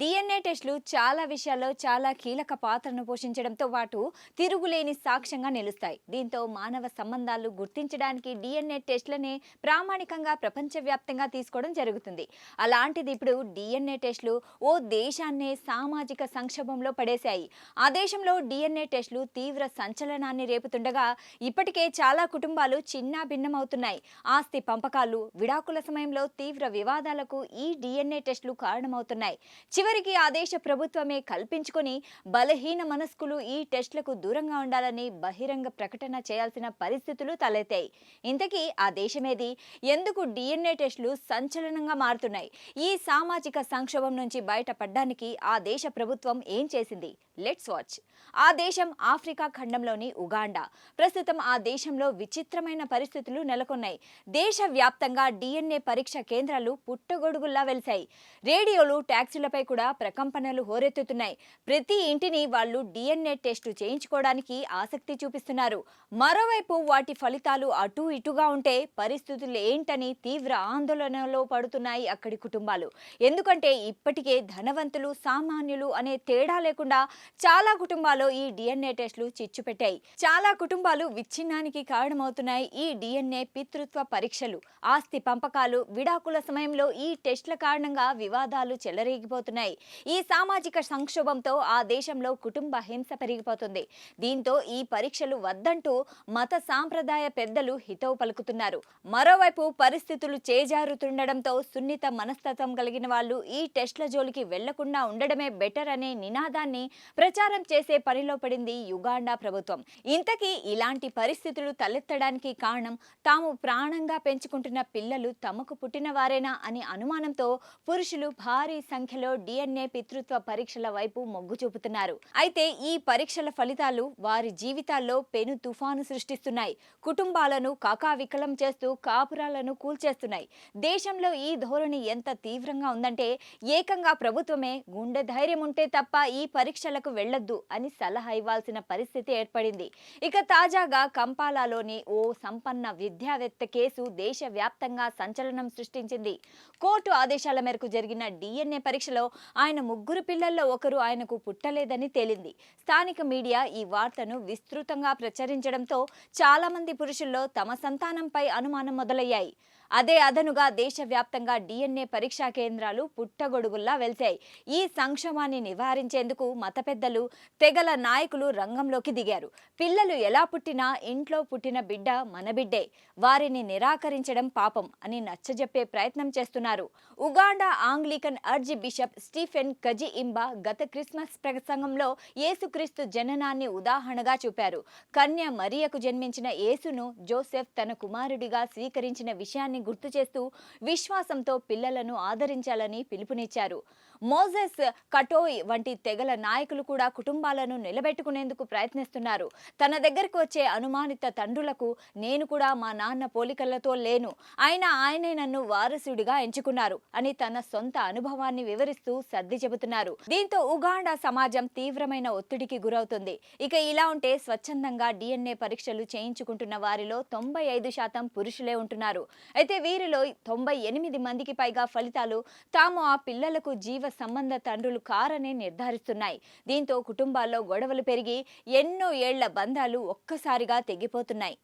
DNA టెస్టులు చాలా విషయాల్లో చాలా కీలక పాత్రను పోషించడంతో పాటు తిరుగులేని సాక్ష్యంగా నిలుస్తాయి. దీంతో మానవ సంబంధాలు గుర్తించడానికి డిఎన్ఏ టెస్టులనే ప్రామాణికంగా ప్రపంచవ్యాప్తంగా తీసుకోవడం జరుగుతుంది. అలాంటిది ఇప్పుడు డిఎన్ఏ టెస్టులు ఓ దేశాన్నే సామాజిక సంక్షోభంలో పడేశాయి. ఆ దేశంలో డిఎన్ఏ టెస్టులు తీవ్ర సంచలనాన్ని రేపుతుండగా ఇప్పటికే చాలా కుటుంబాలు చిన్న భిన్నమవుతున్నాయి ఆస్తి పంపకాలు విడాకుల సమయంలో తీవ్ర వివాదాలకు ఈ డిఎన్ఏ టెస్టులు కారణమవుతున్నాయి. చివరికి ఆ దేశ ప్రభుత్వమే కల్పించుకొని బలహీన మనస్కులు ఈ టెస్టులకు దూరంగా ఉండాలని బహిరంగ ప్రకటన చేయాల్సిన పరిస్థితులు తలెత్తాయి. ఇంతకీ ఆ దేశమేది? ఎందుకు డిఎన్ఏ టెస్టులు సంచలనంగా మారుతున్నాయి? ఈ సామాజిక సంక్షోభం నుంచి బయటపడడానికి ఆ దేశ ప్రభుత్వం ఏం చేసింది? Let's watch. ఆ దేశం ఆఫ్రికా ఖండంలోని ఉగాండా. ప్రస్తుతం ఆ దేశంలో విచిత్రమైన పరిస్థితులు నెలకొన్నాయి. దేశవ్యాప్తంగా డిఎన్ఏ పరీక్ష కేంద్రాలు పుట్టగొడుగుల్లా వెలిశాయి. రేడియోలు ట్యాక్సీలపై కూడా ప్రకంపనలు హోరెత్తుతున్నాయి. ప్రతి ఇంటిని వాళ్ళు డిఎన్ఏ టెస్టు చేయించుకోవడానికి ఆసక్తి చూపిస్తున్నారు. మరోవైపు వాటి ఫలితాలు అటు ఇటుగా ఉంటే పరిస్థితులు ఏంటని తీవ్ర ఆందోళనలో పడుతున్నాయి అక్కడి కుటుంబాలు. ఎందుకంటే ఇప్పటికే ధనవంతులు సామాన్యులు అనే తేడా లేకుండా చాలా కుటుంబాలు ఈ డిఎన్ఏ టెస్టులు చిచ్చు పెట్టాయి. చాలా కుటుంబాలు విచ్ఛిన్నానికి కారణమవుతున్నాయి ఈ డిఎన్ఏ పితృత్వ పరీక్షలు. ఆస్తి పంపకాలు విడాకుల సమయంలో ఈ టెస్టుల కారణంగా వివాదాలు చెలరేగిపోతున్నాయి. ఈ సామాజిక సంక్షోభంతో ఆ దేశంలో కుటుంబ హింస పెరిగిపోతుంది. దీంతో ఈ పరీక్షలు వద్దంటూ మత సాంప్రదాయ పెద్దలు హితవు పలుకుతున్నారు. మరోవైపు పరిస్థితులు చేజారుతుండడంతో సున్నిత మనస్తత్వం కలిగిన వాళ్ళు ఈ టెస్ట్ల జోలికి వెళ్ళకుండా ఉండడమే బెటర్ అనే నినాదాన్ని ప్రచారం చేసే పనిలో పడింది యుగాండా ప్రభుత్వం. ఇంతకీ ఇలాంటి పరిస్థితులు తలెత్తడానికి కారణం తాము ప్రాణంగా పెంచుకుంటున్న పిల్లలు తమకు పుట్టిన వారేనా అని అనుమానంతో పురుషులు భారీ సంఖ్యలో డిఎన్ఏ పితృత్వ పరీక్షల వైపు మొగ్గు చూపుతున్నారు. అయితే ఈ పరీక్షల ఫలితాలు వారి జీవితాల్లో పెను తుఫాను సృష్టిస్తున్నాయి. కుటుంబాలను కాకావికలం చేస్తూ కాపురాలను కూల్చేస్తున్నాయి. దేశంలో ఈ ధోరణి ఎంత తీవ్రంగా ఉందంటే ఏకంగా ప్రభుత్వమే గుండె ధైర్యం ఉంటే తప్ప ఈ పరీక్షలకు వెళ్ళొద్దు అని సలహా ఇవ్వాల్సిన పరిస్థితి ఏర్పడింది. ఇక తాజాగా కంపాలాలోని ఓ సంపన్న విద్యావేత్త కేసు దేశవ్యాప్తంగా సంచలనం సృష్టించింది. కోర్టు ఆదేశాల మేరకు జరిగిన డిఎన్ఏ పరీక్షలో ఆయన ముగ్గురు పిల్లల్లో ఒకరు ఆయనకు పుట్టలేదని తేలింది. స్థానిక మీడియా ఈ వార్తను విస్తృతంగా ప్రచురించడంతో చాలా మంది పురుషుల్లో తమ సంతానంపై అనుమానం మొదలయ్యాయి. అదే అదనుగా దేశవ్యాప్తంగా డిఎన్ఏ పరీక్షా కేంద్రాలు పుట్టగొడుగుల్లా వెళ్తాయి. ఈ సంక్షోభాన్ని నివారించేందుకు మత పెద్దలు తెగల నాయకులు రంగంలోకి దిగారు. పిల్లలు ఎలా పుట్టినా ఇంట్లో పుట్టిన బిడ్డ మన బిడ్డే. వారిని నిరాకరించడం పాపం అని నచ్చజెప్పే ప్రయత్నం చేస్తున్నారు. Uganda Anglican archbishop Stephen Kaziimba గత క్రిస్మస్ ప్రసంగంలో యేసుక్రీస్తు జననాన్ని ఉదాహరణగా చూపారు. కన్య మరియకు జన్మించిన యేసును జోసెఫ్ తన కుమారుడిగా స్వీకరించిన విషయాన్ని గుర్తు చేస్తూ విశ్వాసంతో పిల్లలను ఆదరించాలని పిలుపునిచ్చారు. మోజెస్ కటోయ్ వంటి తెగల నాయకులు కూడా కుటుంబాలను నిలబెట్టుకునేందుకు ప్రయత్నిస్తున్నారు. తన దగ్గరకు వచ్చే అనుమానిత తండ్రులకు నేను కూడా మా నాన్న పోలికలతో లేను. ఆయన ఆయనే నన్ను వారసుడిగా ఎంచుకున్నారు అని తన సొంత అనుభవాన్ని వివరిస్తూ సర్ది చెబుతున్నారు. దీంతో ఉగాండా సమాజం తీవ్రమైన ఒత్తిడికి గురవుతుంది. ఇక ఇలా ఉంటే స్వచ్ఛందంగా డిఎన్ఏ పరీక్షలు చేయించుకుంటున్న వారిలో తొంభై ఐదు శాతం పురుషులే ఉంటున్నారు. అయితే వీరిలో తొంభై ఎనిమిది మందికి పైగా ఫలితాలు తాము ఆ పిల్లలకు జీవ సంబంధ తండ్రులు కారనే నిర్ధారిస్తున్నాయి. దీంతో కుటుంబాల్లో గొడవలు పెరిగి ఎన్నో ఏళ్ళ బంధాలు ఒక్కసారిగా తెగిపోతున్నాయి.